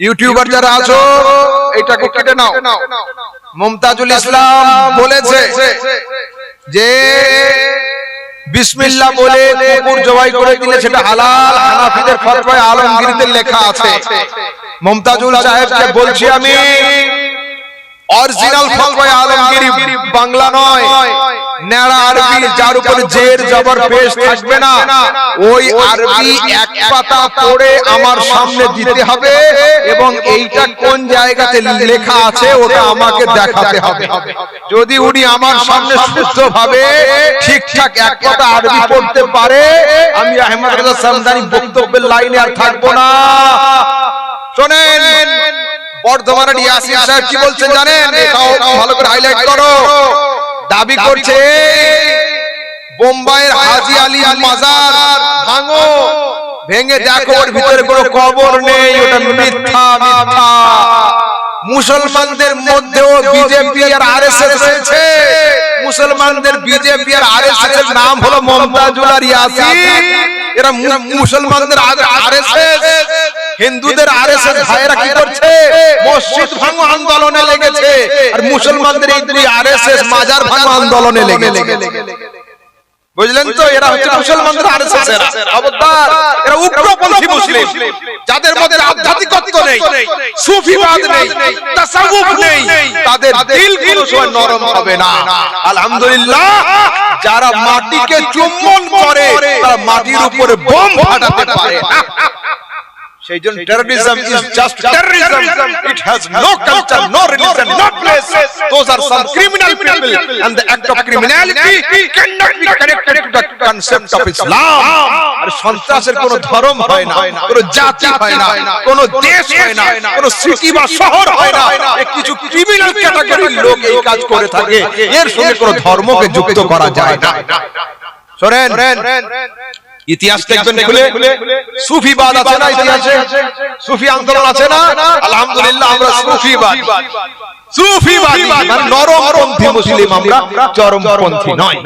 YouTuber যারা আছো, এটাকে কেটে নাও। মমতাজুল ইসলাম বলেছে যে, বিসমিল্লাহ বলে কুকুর জবাই করে দিলে সেটা হালাল। হানাফিদের ফতোয়ায় আলমগীরদের লেখা আছে। মমতাজুল সাহেবকে বলছি আমি, অরিজিনাল ফতোয়ায় আলমগীর বাংলা নয়। আরবি যার উপর জের জবর পেশ থাকবে না। ওই আরবি এক পাতা পড়ে আমার সামনে দিতে হবে এবং এইটা কোন জায়গাতে লেখা আছে ওটা আমাকে দেখাতে হবে। যদি উনি আমার সামনে শুদ্ধ ভাবে ঠিকঠাক এক পাতা আরবি পড়তে পারে আমি আহমদ রাজা সামদানি বক্তব্যের লাইনে আর থাকব না। শোনেন বর্ধমানের ইয়াসির সাহেব কি বলছেন জানেন? এটাও ভালো করে হাইলাইট করো। দাবি করছে বোম্বাইয়ের হাজি আলী মাজার। ভাঙো। ভেঙে দেখো ওর ভিতরে কোনো কবর নেই ওটা মিথ্যা মিথ্যা মুসলমানদের মধ্যেও বিজেপি আর আরএসএস রয়েছে। মুসলমানদের বিজেপি আর আরএসএস এর নাম হলো মমতাজুল আর ইয়াসিন। এরা মুসলমানদের আরএসএস হিন্দুদের আরএসএস ভাইরা কি করছে মসজিদ ভাঙো আন্দোলনে লেগেছে আর মুসলমানদের এই দুই আরএসএস মাজার ভাঙো আন্দোলনে লেগেছে বুঝলেন তো? এরা হচ্ছে মুসলমানদের আরএসএস এরা। খবরদার এরা। উগ্রপন্থী মুসলিম। যাদের মধ্যে আধ্যাত্মিকত্ব নেই সুফিবাদ নেই তাসাউফ নেই। তাদের দিল কোনো সময় নরম হবে না। আলহামদুলিল্লাহ যারা মাটিকে চুম্বন করে তারা মাটির উপরে বোম ফাটাতে পারে। না সেই জন্য terrorism. It has no culture, no religion, no place. Those are some criminal people, and the act of criminality cannot be connected to the concept of Islam. আর সন্ত্রাসের কোনো ধর্ম হয় না কোনো জাতি হয় না কোনো দেশ হয় না কোনো সিটি বা শহর হয় না। কিছু ক্রিমিনাল ক্যাটাগরির লোক এই কাজ করে থাকে। এর সঙ্গে কোনো ধর্মকে যুক্ত করা যায় না। শোনেন ইতিহাস দেখবেন খুলে সুফিবাদ আছে না ইতিহাসে? সুফি আন্দোলন আছে না? আলহামদুলিল্লাহ আমরা সুফিবাদ সুফিবাদ নরমপন্থী মুসলিম আমরা চরমপন্থী নয়।